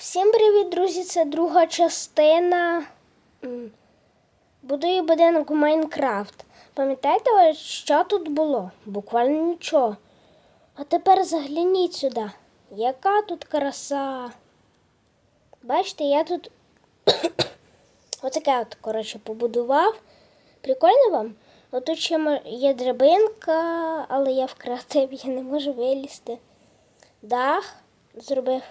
Всім привіт, друзі! Це друга частина будую будинок у Майнкрафт. Пам'ятаєте, що тут було? Буквально нічого. А тепер загляніть сюди. Яка тут краса. Бачите, я тут отаке от, коротше, побудував. Прикольно вам? Отут ще є драбинка, але я в креативі, я не можу вилізти. Дах зробив.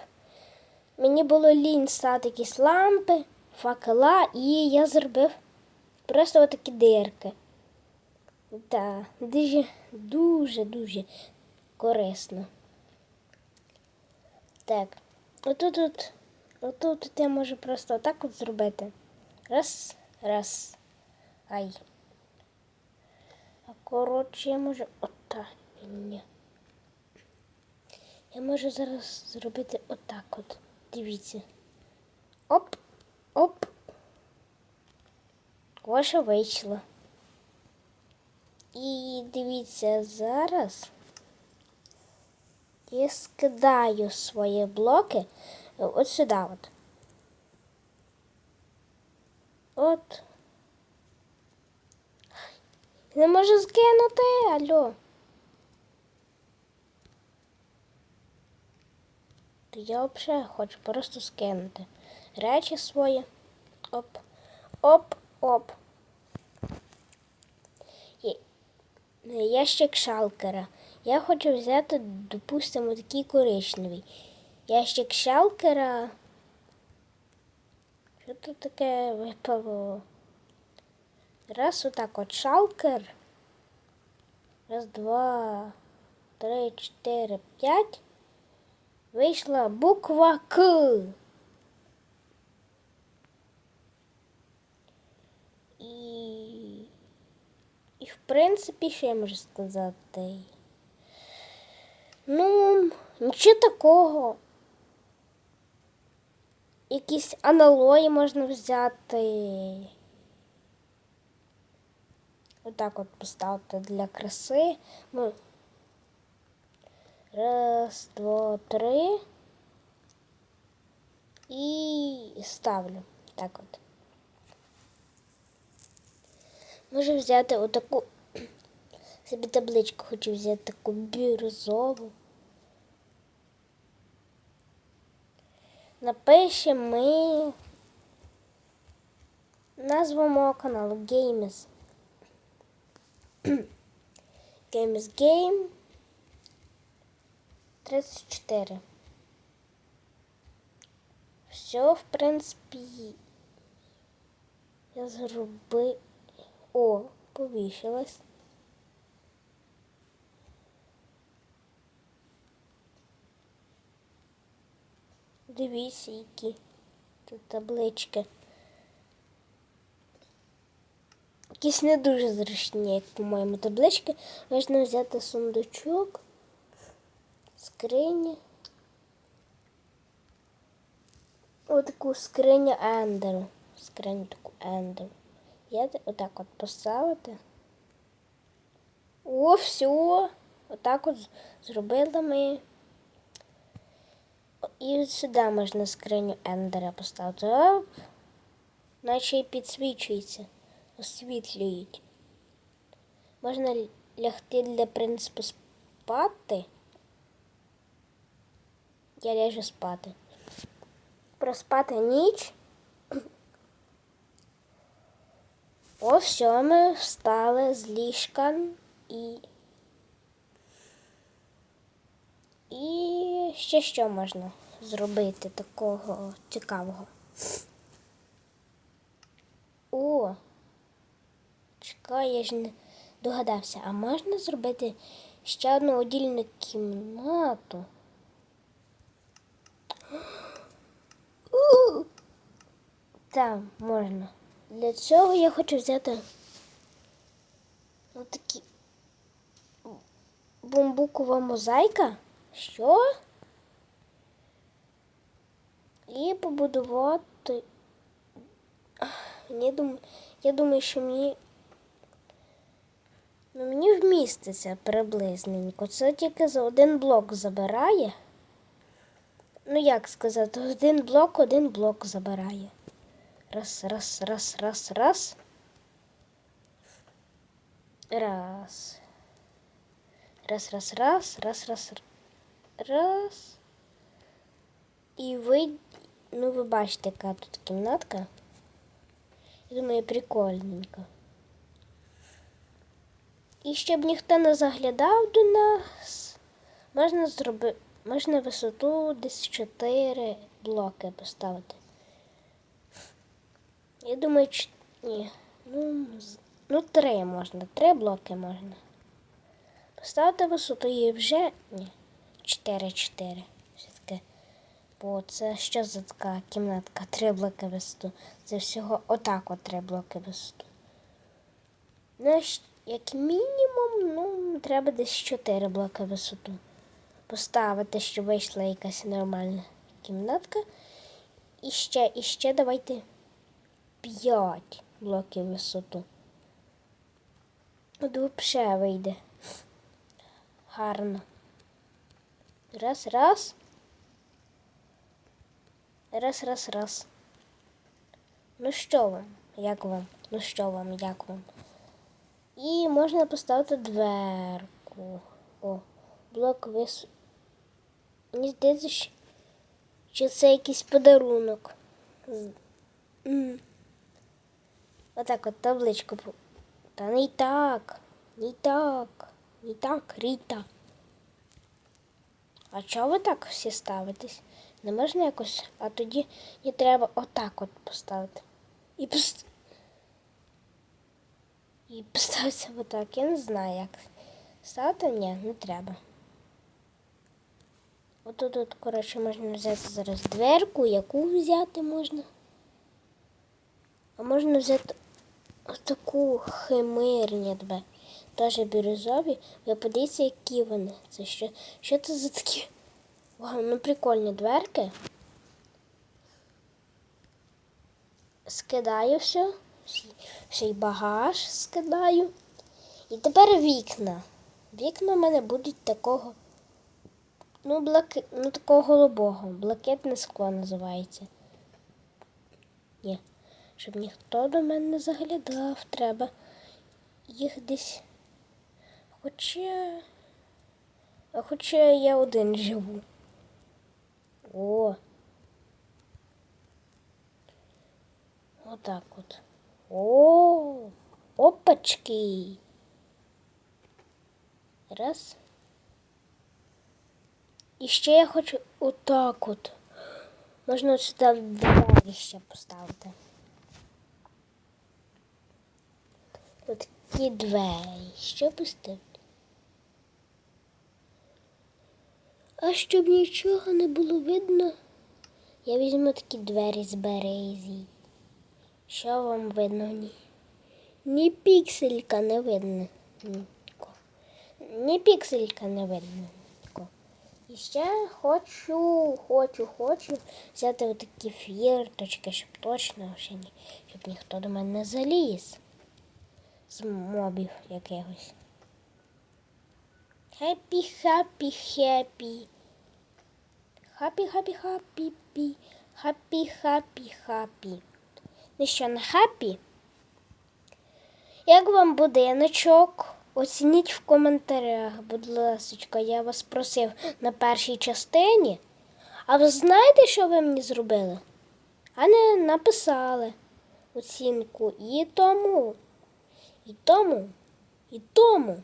Мені було лінь ставити якісь лампи, факела, і я зробив просто отакі дирки. Так, дуже, дуже, дуже корисно. Так, отут, от, отут от я можу просто отак от зробити. Раз, раз. Ай. А коротше, я можу отак. Ні. Я можу зараз зробити отак от. Дивіться. Оп, оп. Що вийшло. І дивіться, зараз я скидаю свої блоки от сюди от. От. Не можу скинути, алло. Я взагалі хочу просто скинути речі свої. Оп, оп, оп. Ящик шалкера. Я хочу взяти, допустимо, такий коричневий. Ящик шалкера. Що тут таке випало? Раз отак от шалкер. Раз, два, три, чотири, п'ять. Вийшла буква К. І, і в принципі, що я можу сказати? Ну, нічого такого. Якісь аналої можна взяти. Отак от поставити для краси. Ну, Раз, два, три. І ставлю. Так от. Можу взяти отаку. Собі табличку хочу взяти таку бірюзову. Напишемо ми назву мого каналу Games. Games Game 34. Все, в принципі, я зроби. О, повішалась. Дивіться, які тут таблички. Якісь не дуже зручні, як, по-моєму, таблички. Можна взяти сундучок, скрині. Отаку скриню ендеру. Скриню таку ендеру. Я отак от поставити. О, все. Отак от зробили ми. І сюди можна скриню ендера поставити. Оп. Наче і підсвічується. Освітлюють. Можна лягти для принципу спати. Я ляжу спати. Проспати ніч. О, все, ми встали з ліжка і. І ще що можна зробити такого цікавого. О! Чекай, я ж не догадався, а можна зробити ще одну одільну кімнату? У! Так, можна. Для цього я хочу взяти отакі бамбукова мозаїка. Що? І побудувати. Я думаю, я думаю, що мені. Ну, мені вміститься приблизненько. Це тільки за один блок забирає. Ну як сказати, один блок, один блок забирає. Раз, раз, раз, раз, раз. Раз. Раз, раз, раз, раз, раз, раз. І ви, ну ви бачите, яка тут кімнатка. Я думаю, прикольненько. І щоб ніхто не заглядав до нас, можна зробити, можна висоту десь 4 блоки поставити. Я думаю, ч... ні. Ну, ну, три можна, три блоки можна. Поставити висоту і вже ні. 4-4. Все-таки. Бо це що за така кімнатка? Три блоки висоту. Це всього отак от три блоки висоту. Ну, як мінімум, ну, треба десь 4 блоки висоту. Поставити, щоб вийшла якась нормальна кімнатка. І ще, і ще давайте 5 блоків висоту. От взагалі вийде. Гарно. Раз, раз. Раз, раз, раз. Ну що вам? Як вам? Ну що вам, як вам? І можна поставити дверку. О, блок вис. Мені здається, що- це якийсь подарунок. Отак от табличку. Та не так, не так, не так, Ріта. А чого ви так всі ставитесь? Не можна якось, а тоді не треба отак от поставити. І пост... І поставиться отак. Я не знаю, як ставити. Ні, не треба. Отут, от, коротше, можна взяти зараз дверку, яку взяти можна. А можна взяти отаку химерні двері. Теж бірюзові. Ви подивіться, які вони. Це що? Що це за такі? Вау, ну прикольні дверки. Скидаю все. Ще й багаж скидаю. І тепер вікна. Вікна в мене будуть такого. Ну, блаки... ну такого голубого. Блакитне скло називається. Ні. Щоб ніхто до мене не заглядав, треба їх десь. Хоча. Хоча я один живу. О. Отак от. О, опачки. Раз. І ще я хочу отак от. Можна сюди двері ще поставити. Такі двері. Що поставити? А щоб нічого не було видно, я візьму такі двері з березі. Що вам видно в ній? Ні пікселька не видно. Ні пікселька не видно. І ще хочу, хочу, хочу взяти отакі фірточки, щоб точно ні, щоб ніхто до мене не заліз. З мобів якихось. Хеппі, хаппі, хеппі. Хаппі, хаппі, хаппі, пі. Хаппі, хаппі, хаппі. Ну що, не хаппі? Як вам будиночок? Оцініть в коментарях, будь ласка, я вас просив на першій частині. А ви знаєте, що ви мені зробили? А не написали оцінку і тому, і тому, і тому.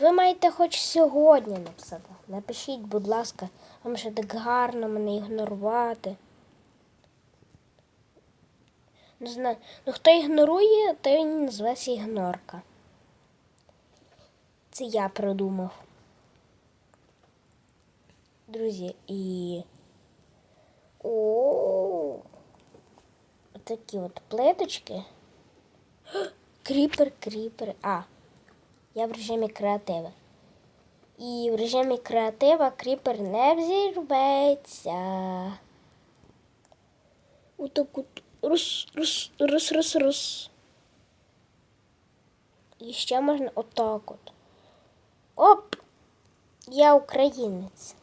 Ви маєте хоч сьогодні написати. Напишіть, будь ласка, вам ще так гарно мене ігнорувати. Не знаю. Ну хто ігнорує, то він називається ігнорка. Це я придумав. Друзі, і. О, такі от плиточки. Кріпер, кріпер. А, я в режимі креатива. І в режимі креатива кріпер не взірветься. Отак от рос, рос, рос, рос, рос. І ще можна отак от. Оп! Я українець.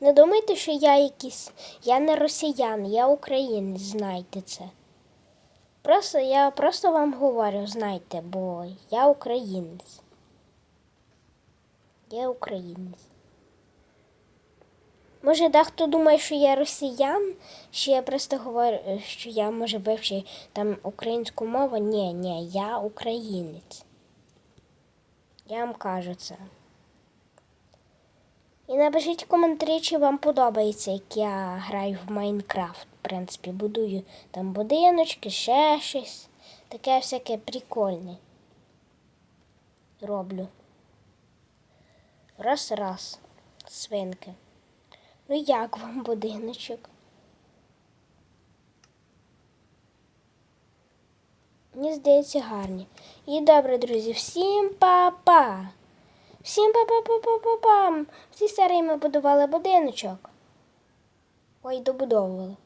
Не думайте, що я якийсь. Я не росіян, я українець, знайте це. Просто я просто вам говорю, знайте, бо я українець. Я українець. Може, дехто думає, що я росіян, що я просто говорю, що я може вивчив там українську мову. Ні, ні, я українець. Я вам кажу це. І напишіть в коментарі, чи вам подобається, як я граю в Майнкрафт. Принципі, будую там будиночки, ще щось. Таке всяке прикольне. Роблю. Раз-раз. Свинки. Ну як вам будиночок? Мені здається, гарні. І добре, друзі, всім па-па! Всім па-па-па-па-па-пам! Всі старі ми будували будиночок. Ой, добудовували.